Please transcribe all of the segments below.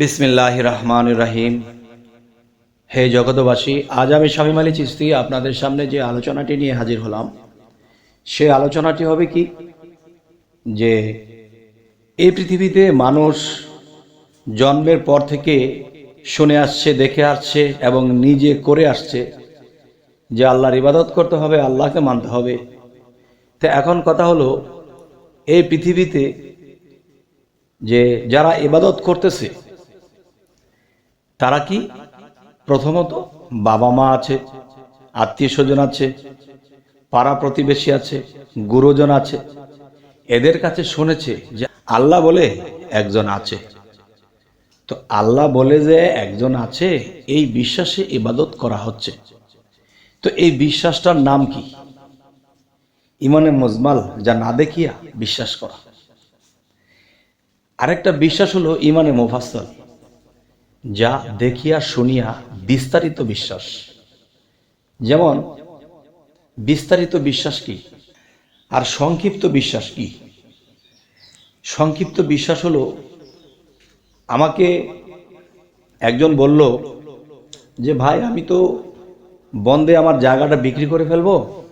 বিসমিল্লাহ রহমান রাহিম। হে জগতবাসী আজ আমি স্বামী মালি চিস্তি আপনাদের সামনে যে আলোচনাটি নিয়ে হাজির হলাম, সে আলোচনাটি হবে কি? যে এই পৃথিবীতে মানুষ জন্মের পর থেকে শুনে আসছে, দেখে আসছে এবং নিজে করে আসছে যে আল্লাহর ইবাদত করতে হবে, আল্লাহকে মানতে হবে। তো এখন কথা হলো, এই পৃথিবীতে যে যারা ইবাদত করতেছে তারা কি? প্রথমত বাবা মা আছে, আত্মীয় স্বজন আছে, পাড়া প্রতিবেশী আছে, গুরুজন আছে। এদের কাছে শুনেছে যে আল্লাহ বলে একজন আছে। তো আল্লাহ বলে যে একজন আছে, এই বিশ্বাসে ইবাদত করা হচ্ছে। তো এই বিশ্বাসটার নাম কি? ইমানে মজমাল, যা না দেখিয়া বিশ্বাস করা। আরেকটা বিশ্বাস হলো ইমানে মোফাসল যা দেখিয়া শুনিয়া বিস্তারিত বিশ্বাস। যেমন, বিস্তারিত বিশ্বাস কি? আর সংক্ষিপ্ত বিশ্বাস কি? সংক্ষিপ্ত বিশ্বাস হলো, আমাকে একজন বলল যে, ভাই, আমি তো বন্ধে আমার জায়গাটা বিক্রি করে ফেলব।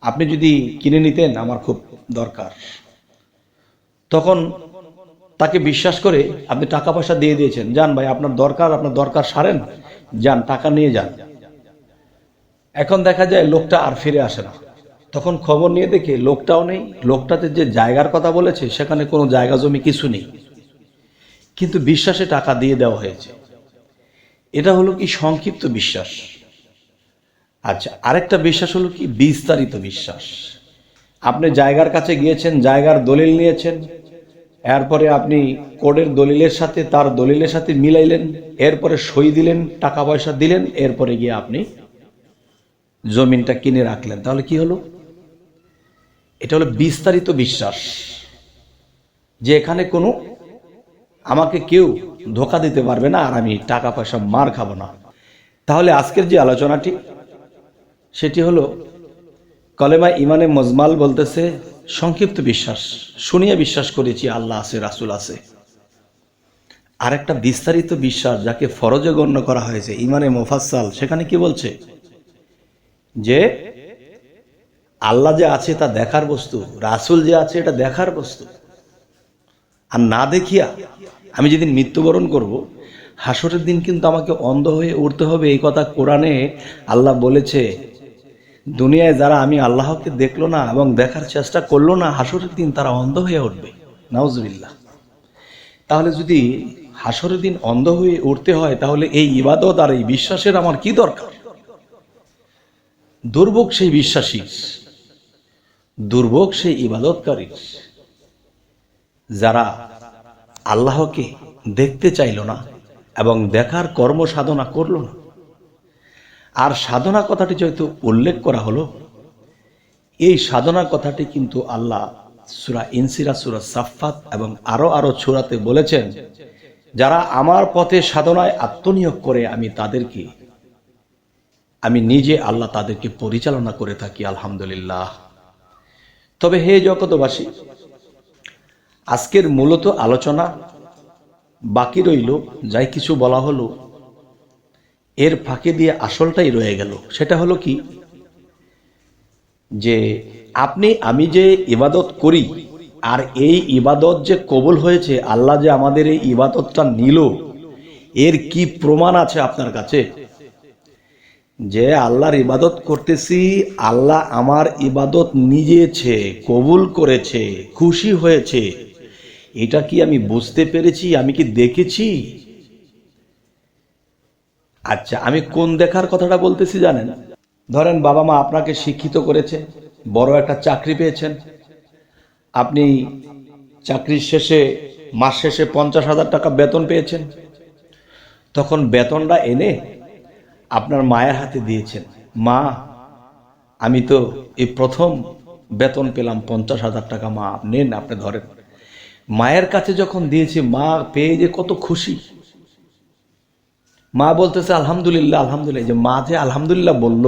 আপনি যদি কিনে নিতেন, আমার খুব দরকার। তখন তাকে বিশ্বাস করে আপনি টাকা পয়সা দিয়ে দিয়েছেন। যান ভাই, আপনার দরকার আপনার দরকার সারেন, যান, টাকা নিয়ে যান। এখন দেখা যায় লোকটা আর ফিরে আসে না। তখন খবর নিয়ে দেখে লোকটাও নেই। লোকটাতে যে জায়গার কথা বলেছে, সেখানে কোনো জায়গা জমি কিছু নেই। কিন্তু বিশ্বাসে টাকা দিয়ে দেওয়া হয়েছে। এটা হলো কি সংক্ষিপ্ত বিশ্বাস? আচ্ছা আরেকটা বিশ্বাস হলো কি বিস্তারিত বিশ্বাস? আপনি জায়গার কাছে গিয়েছেন, জায়গার দলিল নিয়েছেন এরপরে আপনি কোর্টের দলিলের সাথে তার দলিলের সাথে মিলাইলেন, এরপরে সই দিলেন টাকা পয়সা দিলেন, এরপরে গিয়ে আপনি জমিনটা কিনে রাখলেন। তাহলে কি হলো? এটা হলো বিস্তারিত বিশ্বাস যে এখানে কোনো আমাকে কেউ ধোকা দিতে পারবে না আর আমি টাকা পয়সা মার খাব না। তাহলে আজকের যে আলোচনাটি, সেটি হলো কলেমা ইমানে মজমাল বলতেছে সংক্ষিপ্ত বিশ্বাস। শুনিয়ে বিশ্বাস করেছি আল্লাহ আছে, রাসুল আছে। আর একটা বিস্তারিত বিশ্বাস যাকে ফরজে গণ্য করা হয়েছে, ইমানে মোফাসাল সেখানে কি বলছে? যে আল্লাহ যে আছে তা দেখার বস্তু, রাসুল যে আছে এটা দেখার বস্তু। আর না দেখিয়া আমি যেদিন মৃত্যুবরণ করব, হাসরের দিন কিন্তু আমাকে অন্ধ হয়ে উঠতে হবে এই কথা কোরআনে আল্লাহ বলেছে দুনিয়ায় যারা আমি আল্লাহকে দেখল না এবং দেখার চেষ্টা করল না, হাসরের দিন তারা অন্ধ হয়ে উঠবে। নাউজবিল্লা তাহলে যদি হাসরের দিন অন্ধ হয়ে উঠতে হয়, তাহলে এই ইবাদত আর এই বিশ্বাসের আমার কি দরকার? দুর্ভোগ সেই বিশ্বাসী, দুর্ভোগ সেই ইবাদতকারী, যারা আল্লাহকে দেখতে চাইল না এবং দেখার কর্ম সাধনা করল না। আর সাধনা কথাটি যেহেতু উল্লেখ করা হলো, এই সাধনা কথাটি কিন্তু আল্লাহ সুরা ইনসিরা, সুরা সাফাত এবং আরও আরও ছুরাতে বলেছেন, যারা আমার পথে সাধনায় আত্মনিয়োগ করে আমি তাদেরকে, আমি নিজে আল্লাহ তাদেরকে পরিচালনা করে থাকি, আলহামদুলিল্লাহ। তবে হে জগতবাসী আজকের মূলত আলোচনা, বাকি রইল, যাই কিছু বলা হলো এর ফাঁকে দিয়ে আসলটাই রয়ে গেল। সেটা হলো কি? যে আপনি, আমি যে ইবাদত করি, আর এই ইবাদত যে কবুল হয়েছে, আল্লাহ যে আমাদের এই ইবাদতটা নিল, এর কি প্রমাণ আছে আপনার কাছে? যে আল্লাহর ইবাদত করতেছি, আল্লাহ আমার ইবাদত নিজেছে, কবুল করেছে, খুশি হয়েছে। এটা কি আমি বুঝতে পেরেছি? আমি কি দেখেছি? আচ্ছা আমি কোন দেখার কথাটা বলতেছি জানেন? ধরেন বাবা মা আপনাকে শিক্ষিত করেছে, বড় একটা চাকরি পেয়েছেন। আপনি চাকরির শেষে, মাস শেষে পঞ্চাশ হাজার টাকা বেতন পেয়েছেন। তখন বেতনটা এনে আপনার মায়ের হাতে দিয়েছেন। মা, আমি তো এই প্রথম বেতন পেলাম, পঞ্চাশ হাজার টাকা মা, নেন আপনি ধরেন। মায়ের কাছে যখন দিয়েছি, মা পেয়ে যে কত খুশি। মা বলতেছে, আলহামদুলিল্লাহ আলহামদুলিল্লাহ। যে মা যে আলহামদুলিল্লাহ বলল,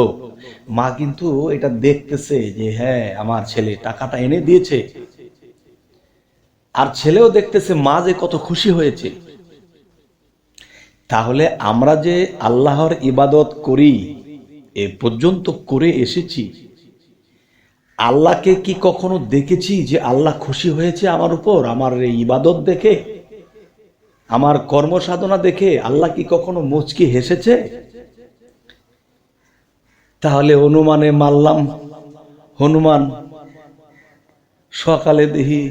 মা কিন্তু এটা দেখতেছে যে হ্যাঁ আমার ছেলে টাকাটা এনে দিয়েছে। আর ছেলেও দেখতেছে মা যে কত খুশি হয়েছে। তাহলে আমরা যে আল্লাহর ইবাদত করি, এ পর্যন্ত করে এসেছি। আল্লাহকে কি কখনো দেখেছি যে আল্লাহ খুশি হয়েছে আমার উপর? আমার এই ইবাদত দেখে আমার কর্মসাধনা দেখে আল্লাহ কি কখনো মুচকি হেসেছে? তাহলে অনুমানে মারলাম। হনুমান, সকালে দেখি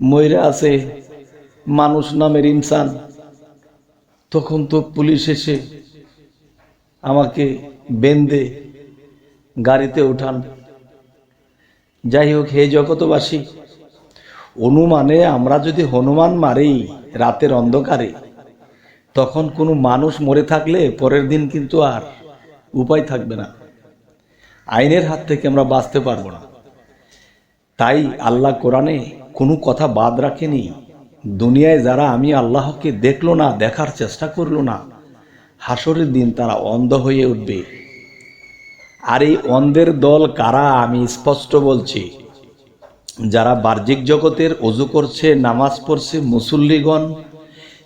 ময়রা আছে মানুষ নামের ইনসান। তখন তো পুলিশ এসে আমাকে বেন্দে গাড়িতে উঠান। যাই হোক, হে জগতবাসী অনুমানে আমরা যদি হনুমান মারি রাতের অন্ধকারে, তখন কোনো মানুষ মরে থাকলে পরের দিন কিন্তু আর উপায় থাকবে না। আইনের হাত থেকে আমরা বাঁচতে পারব না। তাই আল্লাহ কোরআনে কোনো কথা বাদ রাখেনি। দুনিয়ায় যারা আমি আল্লাহকে দেখল না, দেখার চেষ্টা করল না, হাসরের দিন তারা অন্ধ হয়ে উঠবে। আর এই অন্ধের দল কারা আমি স্পষ্ট বলছি। যারা বাহ্যিক জগতের অজু করছে, নামাজ পড়ছে, মুসল্লিগণ,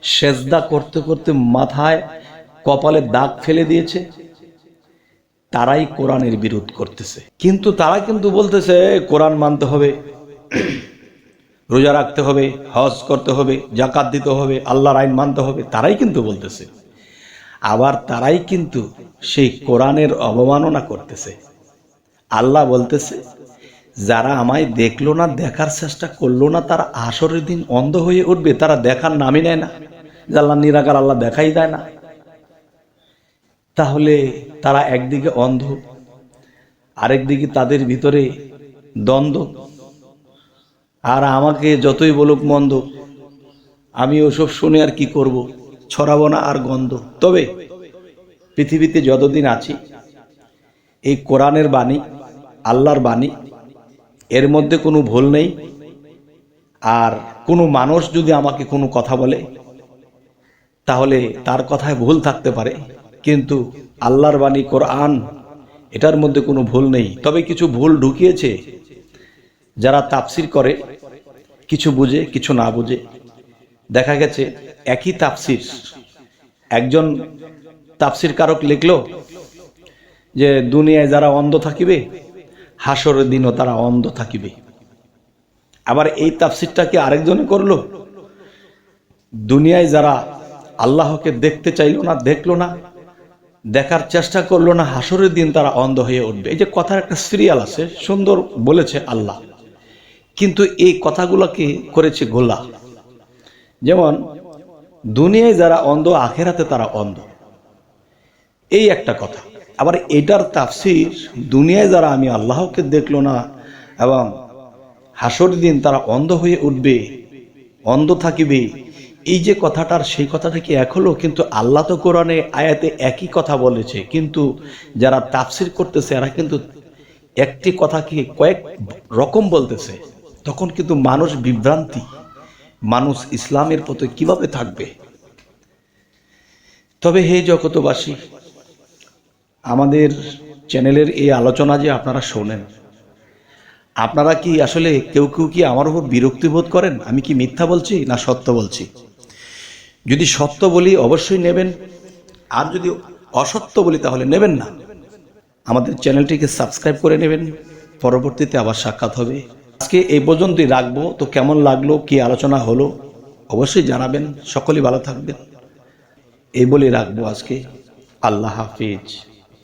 সেজদা করতে করতে মাথায় কপালে দাগ ফেলে দিয়েছে, তারাই কোরআনের বিরোধ করতেছে। কিন্তু তারা কিন্তু বলতেছে, কোরআন মানতে হবে, রোজা রাখতে হবে, হজ করতে হবে, জাকাত দিতে হবে, আল্লাহর আইন মানতে হবে, তারাই কিন্তু বলতেছে। আবার তারাই কিন্তু সেই কোরআনের অবমাননা করতেছে। আল্লাহ বলতেছে যারা আমায় দেখল না, দেখার চেষ্টা করল না, তারা আসরের দিন অন্ধ হয়ে উঠবে, তারা দেখার নামই নেয় না। আল্লাহ নিরাকার আল্লাহ দেখাই দেয় না। তাহলে তারা একদিকে অন্ধ, আরেকদিকে তাদের ভিতরে দ্বন্দ্ব। আর আমাকে যতই বলুক মন্দ, আমি ওসব শুনে আর কি করব? ছড়াবো না আর গন্ধ। তবে পৃথিবীতে যতদিন আছি, এই কোরআনের বাণী, আল্লাহর বাণী এর মধ্যে কোনো ভুল নেই। আর কোনো মানুষ যদি আমাকে কোনো কথা বলে, তাহলে তার কথায় ভুল থাকতে পারে। কিন্তু আল্লাহর বাণী কোরআন, এটার মধ্যে কোনো ভুল নেই। তবে কিছু ভুল ঢুকিয়েছে যারা তাফসির করে, কিছু বুঝে, কিছু না বুঝে। দেখা গেছে একই তাফসির, একজন তাফসির কারক লিখল যে, দুনিয়ায় যারা অন্ধ থাকিবে হাসরের দিনও তারা অন্ধ থাকিবে। আবার এই তাফসিরটাকে আরেকজনে করল? দুনিয়ায় যারা আল্লাহকে দেখতে চাইলো না, দেখল না, দেখার চেষ্টা করল না, হাসরের দিন তারা অন্ধ হয়ে উঠবে। এই যে কথার একটা সিরিয়াল আছে, সুন্দর বলেছে আল্লাহ। কিন্তু এই কথাগুলোকে করেছে গোলা? যেমন, দুনিয়ায় যারা অন্ধ, আখেরাতে তারা অন্ধ। এই একটা কথা। আবার এটার তাফসির দুনিয়ায় যারা আমি আল্লাহকে দেখল না এবং হাসর দিন তারা অন্ধ হয়ে উঠবে, অন্ধ থাকিবে, এই যে কথাটার সেই কথাটা কি এক হলো? কিন্তু আল্লাহ তো কোরআনে আয়াতে একই কথা বলেছে। কিন্তু যারা তাফসির করতেছে, এরা কিন্তু একটি কথাকে কয়েক রকম বলতেছে। তখন কিন্তু মানুষ বিভ্রান্তি। মানুষ ইসলামের পথে কীভাবে থাকবে? তবে হে জগতবাসী আমাদের চ্যানেলের এই আলোচনা যে আপনারা শোনেন, আপনারা কি আসলে কেউ কেউ কি আমার উপর বিরক্তি বোধ করেন? আমি কি মিথ্যা বলছি না সত্য বলছি? যদি সত্য বলি, অবশ্যই নেবেন। আর যদি অসত্য বলি, তাহলে নেবেন না। আমাদের চ্যানেলটিকে সাবস্ক্রাইব করে নেবেন। পরবর্তীতে আবার সাক্ষাৎ হবে। আজকে এই পর্যন্তই রাখব। তো কেমন লাগল, কি আলোচনা হলো, অবশ্যই জানাবেন। সকলেই ভালো থাকবেন। এই বলে রাখব আজকে। আল্লাহ হাফিজ।